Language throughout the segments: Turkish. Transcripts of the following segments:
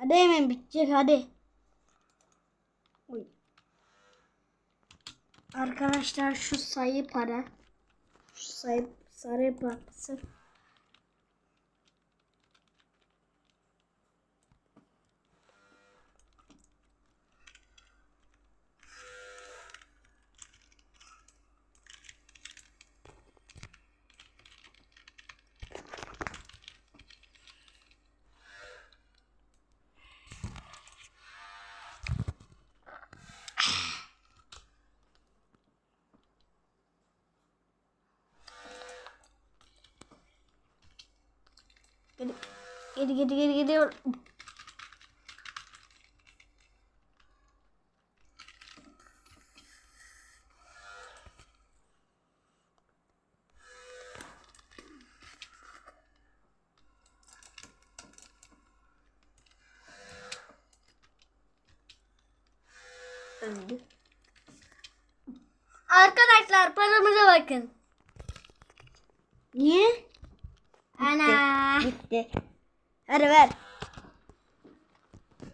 Hadi hemen bitecek hadi. Oy. Arkadaşlar şu sayı para. Şu sayı sarı parası. Gidi gidi gidi gidi gidiyor. Öldü. Arkadaşlar paramıza bakın. Niye? Ana. Bitti. Hadi ver.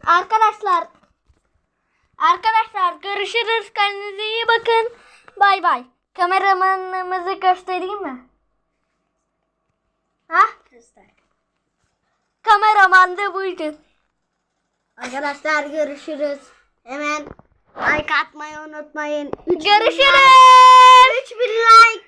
Arkadaşlar. Arkadaşlar görüşürüz. Kendinize iyi bakın. Bay bay. Kameramanımızı göstereyim mi? Ha? Göster. Kameraman da buydu. Arkadaşlar görüşürüz. Hemen like atmayı unutmayın. Üç bin Görüşürüz. like- 3000 like